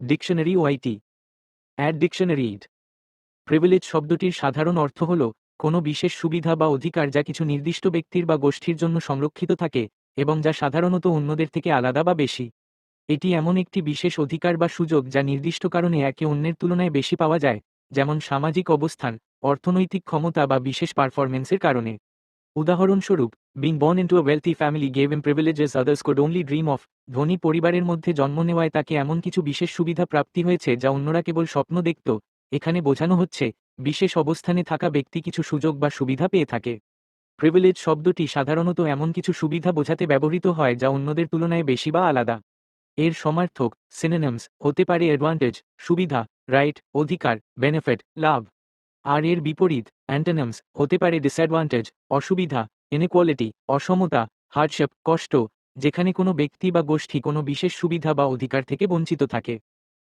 Dictionary ওয়াইটি অ্যাড dictionary ইড প্রিভিলেজ শব্দটির সাধারণ অর্থ হল, কোনো বিশেষ সুবিধা বা অধিকার যা কিছু নির্দিষ্ট ব্যক্তির বা গোষ্ঠীর জন্য সংরক্ষিত থাকে এবং যা সাধারণত অন্যদের থেকে আলাদা বা বেশি। এটি এমন একটি বিশেষ অধিকার বা সুযোগ যা নির্দিষ্ট কারণে একে অন্যের তুলনায় বেশি পাওয়া যায়, যেমন সামাজিক অবস্থান, অর্থনৈতিক ক্ষমতা বা বিশেষ পারফরমেন্সের কারণে। উদাহরণস্বরূপ being born into a wealthy family gave them privileges others could only dream of ধনী পরিবারের মধ্যে জন্ম নেওয়ায় তাকে এমন কিছু বিশেষ সুবিধা প্রাপ্তি হয়েছে যা অন্যরা কেবল স্বপ্ন দেখত, এখানে বোঝানো হচ্ছে, বিশেষ অবস্থানে থাকা ব্যক্তি কিছু সুযোগ বা সুবিধা পেয়ে থাকে। প্রিভিলেজ শব্দটি সাধারণত এমন কিছু সুবিধা বোঝাতে ব্যবহৃত হয় যা অন্যদের তুলনায় বেশি বা আলাদা। এর সমার্থক সিনোনিমস হতে পারে অ্যাডভান্টেজ সুবিধা রাইট অধিকার বেনিফিট লাভ। আর এর বিপরীত অ্যান্টোনিমস হতে পারে ডিসঅ্যাডভান্টেজ অসুবিধা ইনিকোয়ালিটি অসমতা হার্ডশেপ কষ্ট, যেখানে কোনো ব্যক্তি বা গোষ্ঠী কোনো বিশেষ সুবিধা বা অধিকার থেকে বঞ্চিত থাকে।